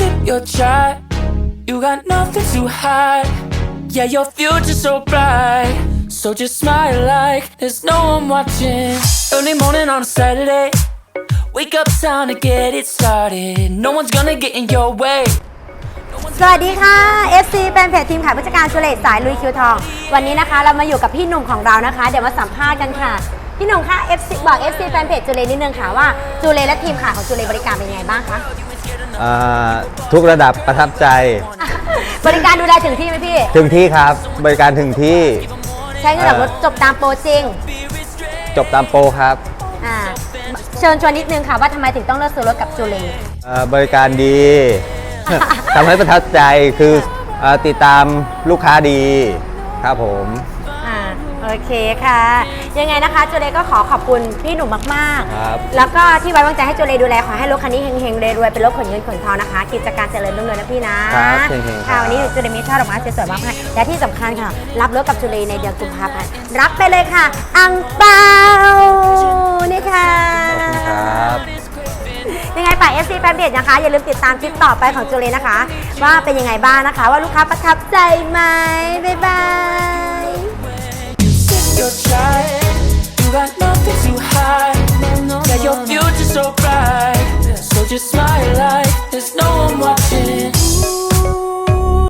sip your chai. You got nothing to hide. Yeah, your future's so bright. So just smile like there's no one watching. Early morning on a Saturday. Wake up, time to get it started. No one's gonna get in your way. สวัสดีค่ะ FC แฟนเพจทีมขายผู้จัดการจูเลตสายลุยคิวทอง วันนี้นะคะเรามาอยู่กับพี่หนุ่มของเรานะคะ เดี๋ยวมาสัมภาษณ์กันค่ะ พี่หนุ่มคะ FC บอก FC แฟนเพจจูเลนิดนึงค่ะว่าจูเลและทีมขายของจูเลบริการเป็นยังไงบ้างคะ อ่าทุกระดับประทับใจ บริการดูแลถึงที่ไหมพี่ ถึงที่ครับบริการถึงที่ใช้เงินแบบรถจบตามโปรจริงจบตามโปรครับอ่าเชิญชวนนิดนึงค่ะว่าทำไมถึงต้องเลือกซื้อรถกับจูเลเอ่อบริการดี ทำให้ประทับใจคือเอ่อติดตามลูกค้าดีครับผมอ่า โอเคค่ะ ยังไงนะคะจูเลก็ขอขอบคุณพี่หนุ่มมากครับๆแล้วก็ที่ไว้วางใจให้จูเลดูแลขอให้รถคันนี้เฮงๆรวยๆเป็นรถขนเงินขนทองนะคะ กิจการเจริญรุ่งเรืองนะพี่นะครับเฮงๆครับค่ะวันนี้จูเลมีช่อดอกไม้สวยๆมากให้และที่สำคัญค่ะ รับรถกับจูเลในเดือนกุมภาพันธ์รับไปเลยค่ะ อังเปานี่ค่ะ ขอบคุณครับ ยังไงฝาก FC แฟนเพจนะคะ อย่าลืมติดตามคลิปต่อไปของจูเลนะคะ ว่าเป็นยังไงบ้างนะคะ ว่าลูกค้าประทับใจไหมบ๊ายบาย nothing to hide. Yeah, your future's so bright. So just smile